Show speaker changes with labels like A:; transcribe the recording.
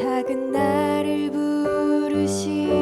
A: 작은 나를 부르시